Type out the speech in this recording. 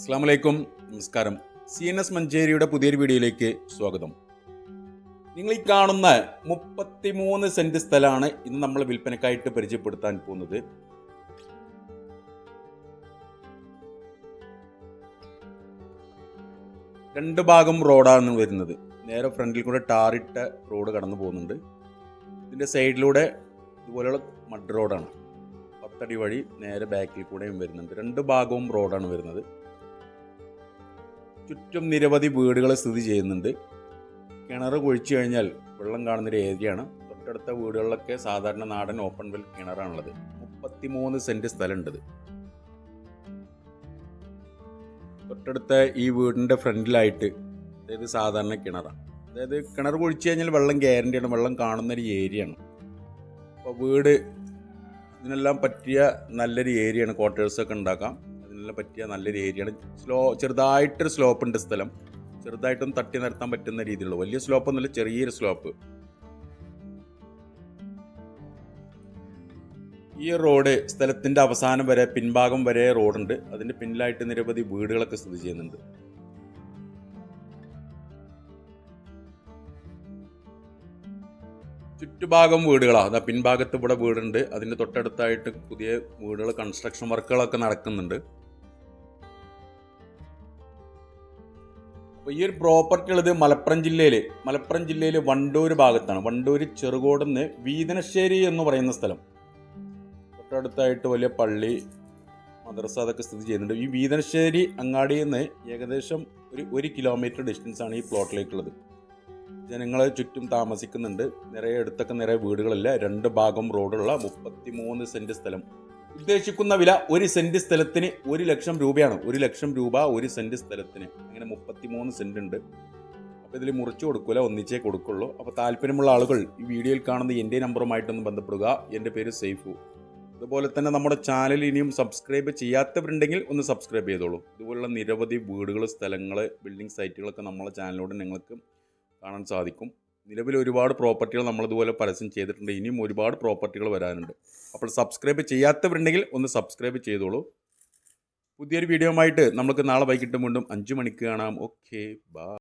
അസ്സാം വലൈക്കും നമസ്കാരം. സി എൻ എസ് മഞ്ചേരിയുടെ പുതിയൊരു വീഡിയോയിലേക്ക് സ്വാഗതം. നിങ്ങൾ ഈ കാണുന്ന മുപ്പത്തിമൂന്ന് സെന്റ് സ്ഥലമാണ് ഇന്ന് നമ്മൾ വിൽപ്പനക്കായിട്ട് പരിചയപ്പെടുത്താൻ പോകുന്നത്. രണ്ട് ഭാഗം റോഡാണ് വരുന്നത്. നേരെ ഫ്രണ്ടിൽ കൂടെ ടാറിട്ട റോഡ് കടന്നു പോകുന്നുണ്ട്. ഇതിന്റെ സൈഡിലൂടെ ഇതുപോലെയുള്ള മഡ് റോഡാണ്. പത്തടി വഴി നേരെ ബാക്കിൽ കൂടെയും വരുന്നുണ്ട്. രണ്ട് ഭാഗവും റോഡാണ് വരുന്നത്. ചുറ്റും നിരവധി വീടുകൾ സ്ഥിതി ചെയ്യുന്നുണ്ട്. കിണർ കുഴിച്ചു കഴിഞ്ഞാൽ വെള്ളം കാണുന്നൊരു ഏരിയയാണ്. തൊട്ടടുത്ത വീടുകളിലൊക്കെ സാധാരണ നാടൻ ഓപ്പൺ വെൽ കിണറാണുള്ളത്. മുപ്പത്തിമൂന്ന് സെന്റ് സ്ഥലമുണ്ടത് തൊട്ടടുത്ത ഈ വീടിന്റെ ഫ്രണ്ടിലായിട്ട് അതായത് സാധാരണ കിണറാണ്. അതായത് കിണർ കുഴിച്ചു കഴിഞ്ഞാൽ വെള്ളം ഗ്യാരണ്ടിയാണ് വെള്ളം കാണുന്നൊരു ഏരിയയാണ്. അപ്പോൾ വീട് ഇതിനെല്ലാം പറ്റിയ നല്ലൊരു ഏരിയയാണ്. ക്വാർട്ടേഴ്സൊക്കെ ഉണ്ടാക്കാം. അതിനെല്ലാം പറ്റിയ നല്ലൊരു ഏരിയയാണ്. സ്ലോ ചെറുതായിട്ടൊരു സ്ലോപ്പ് ഉണ്ട് സ്ഥലം. ചെറുതായിട്ടൊന്ന് തട്ടി നിർത്താൻ പറ്റുന്ന രീതിയിലുള്ള വലിയ സ്ലോപ്പ് ഒന്നുമില്ല ചെറിയൊരു സ്ലോപ്പ്. ഈ റോഡ് സ്ഥലത്തിന്റെ അവസാനം വരെ പിൻഭാഗം വരെ റോഡുണ്ട്. അതിന്റെ പിന്നിലായിട്ട് നിരവധി വീടുകളൊക്കെ സ്ഥിതി ചെയ്യുന്നുണ്ട്. ചുറ്റുഭാഗം വീടുകളാണ് അതാ പിൻഭാഗത്ത് ഇവിടെ വീടുണ്ട്. അതിന്റെ തൊട്ടടുത്തായിട്ട് പുതിയ വീടുകൾ കൺസ്ട്രക്ഷൻ വർക്കുകളൊക്കെ നടക്കുന്നുണ്ട്. അപ്പോൾ ഈ ഒരു പ്രോപ്പർട്ടി ഉള്ളത് മലപ്പുറം ജില്ലയിൽ മലപ്പുറം ജില്ലയിൽ വണ്ടൂർ ഭാഗത്താണ്. വണ്ടൂർ ചെറുകോടെന്ന് വീതനശ്ശേരി എന്ന് പറയുന്ന സ്ഥലം. തൊട്ടടുത്തായിട്ട് വലിയ പള്ളി മദ്രസ അതൊക്കെ സ്ഥിതി ചെയ്യുന്നുണ്ട്. ഈ വീതനശ്ശേരി അങ്ങാടിയിൽ നിന്ന് ഏകദേശം ഒരു ഒരു കിലോമീറ്റർ ഡിസ്റ്റൻസ് ആണ് ഈ പ്ലോട്ടിലേക്കുള്ളത് ജനങ്ങൾ ചുറ്റും താമസിക്കുന്നുണ്ട്. നിറയെ അടുത്തൊക്കെ നിറയെ വീടുകളില്ല. രണ്ട് ഭാഗം റോഡുള്ള മുപ്പത്തി മൂന്ന് സെന്റ് സ്ഥലം. ഉദ്ദേശിക്കുന്ന വില ഒരു സെന്റ് സ്ഥലത്തിന് ഒരു ലക്ഷം രൂപയാണ്. ഒരു ലക്ഷം രൂപ ഒരു സെന്റ് സ്ഥലത്തിന്. അങ്ങനെ മുപ്പത്തി മൂന്ന് സെന്റ് ഉണ്ട്. അപ്പോൾ ഇതിൽ മുറിച്ച് കൊടുക്കില്ല ഒന്നിച്ചേ കൊടുക്കുള്ളൂ. അപ്പോൾ താല്പര്യമുള്ള ആളുകൾ ഈ വീഡിയോയിൽ കാണുന്ന എന്റെ നമ്പറുമായിട്ടൊന്ന് ബന്ധപ്പെടുക. എന്റെ പേര് സെയ്ഫു. അതുപോലെ തന്നെ നമ്മുടെ ചാനൽ ഇനിയും സബ്സ്ക്രൈബ് ചെയ്യാത്തവരുണ്ടെങ്കിൽ ഒന്ന് സബ്സ്ക്രൈബ് ചെയ്തോളൂ. ഇതുപോലുള്ള നിരവധി വീടുകൾ സ്ഥലങ്ങൾ ബിൽഡിംഗ് സൈറ്റുകളൊക്കെ നമ്മളെ ചാനലിലൂടെ നിങ്ങൾക്ക് കാണാൻ സാധിക്കും. നിലവിൽ ഒരുപാട് പ്രോപ്പർട്ടികൾ നമ്മളിതുപോലെ പരസ്യം ചെയ്തിട്ടുണ്ട്. ഇനിയും ഒരുപാട് പ്രോപ്പർട്ടികൾ വരാനുണ്ട്. അപ്പോൾ സബ്സ്ക്രൈബ് ചെയ്യാത്തവരുണ്ടെങ്കിൽ ഒന്ന് സബ്സ്ക്രൈബ് ചെയ്തോളൂ. പുതിയൊരു വീഡിയോ ആയിട്ട് നമുക്ക് നാളെ വൈകിട്ട് വീണ്ടും അഞ്ച് മണിക്ക് കാണാം. ഓക്കെ ബാ.